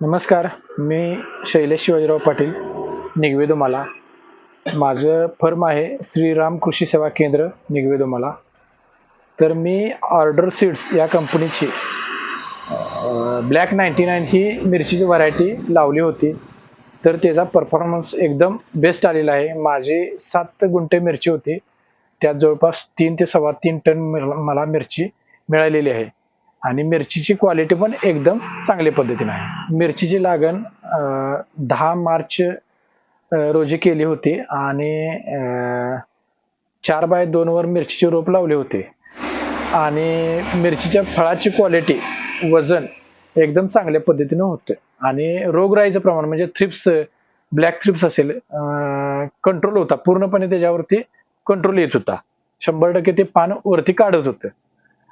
नमस्कार मी शैलेश शिवाजीराव पाटील. निगवेदोमाला माझं फर्म आहे श्रीराम कृषी सेवा केंद्र निगवेदोमाला तर मी ऑर्डर सीड्स या कंपनीची ब्लॅक नाईन्टी नाईन ही मिरचीची व्हरायटी लावली होती. तर त्याचा परफॉर्मन्स एकदम बेस्ट आलेला आहे. माझी सात गुंठे मिरची होती. त्यात जवळपास तीन ते सव्वा तीन टन मिर- मला मिरची मिळालेली आहे. आणि मिरचीची क्वालिटी पण एकदम चांगल्या पद्धतीने आहे. मिरचीची लागण दहा मार्च रोजी केली होती आणि चार बाय दोन वर मिरचीचे रोप लावले होते. आणि मिरचीच्या फळाची क्वालिटी वजन एकदम चांगल्या पद्धतीने होतं. आणि रोगराईचं प्रमाण म्हणजे थ्रिप्स ब्लॅक थ्रिप्स असेल कंट्रोल होता. पूर्णपणे त्याच्यावरती कंट्रोल येत होता. शंभर टक्के ते पान वरती काढत होतं.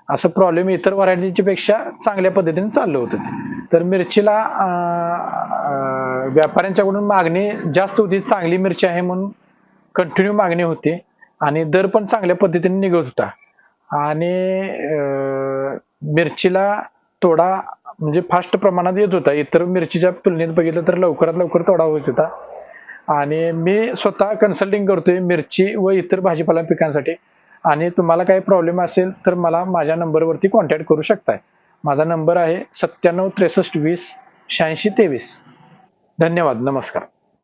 असं प्रॉब्लेम इतर व्हरायटीच्या पेक्षा चांगल्या पद्धतीने चाललं होतं. तर मिरचीला व्यापाऱ्यांच्याकडून मागणी जास्त होती चांगली मिरची आहे म्हणून कंटिन्यू मागणी होती आणि दर पण चांगल्या पद्धतीने निघत होता. आणि मिरचीला तोडा म्हणजे फास्ट प्रमाणात येत होता. इतर मिरचीच्या तुलनेत बघितलं तर लवकरात लवकर तोडा होत होता. आणि मी स्वतः कन्सल्टिंग करतोय मिरची व इतर भाजीपाला पिकांसाठी. आणि तुम्हाला काही प्रॉब्लेम असेल तर मला माझ्या नंबरवरती कॉन्टॅक्ट करू शकताय. माझा नंबर आहे सत्त्याण्णव त्रेसष्ट वीस शहाऐंशी तेवीस. धन्यवाद. नमस्कार.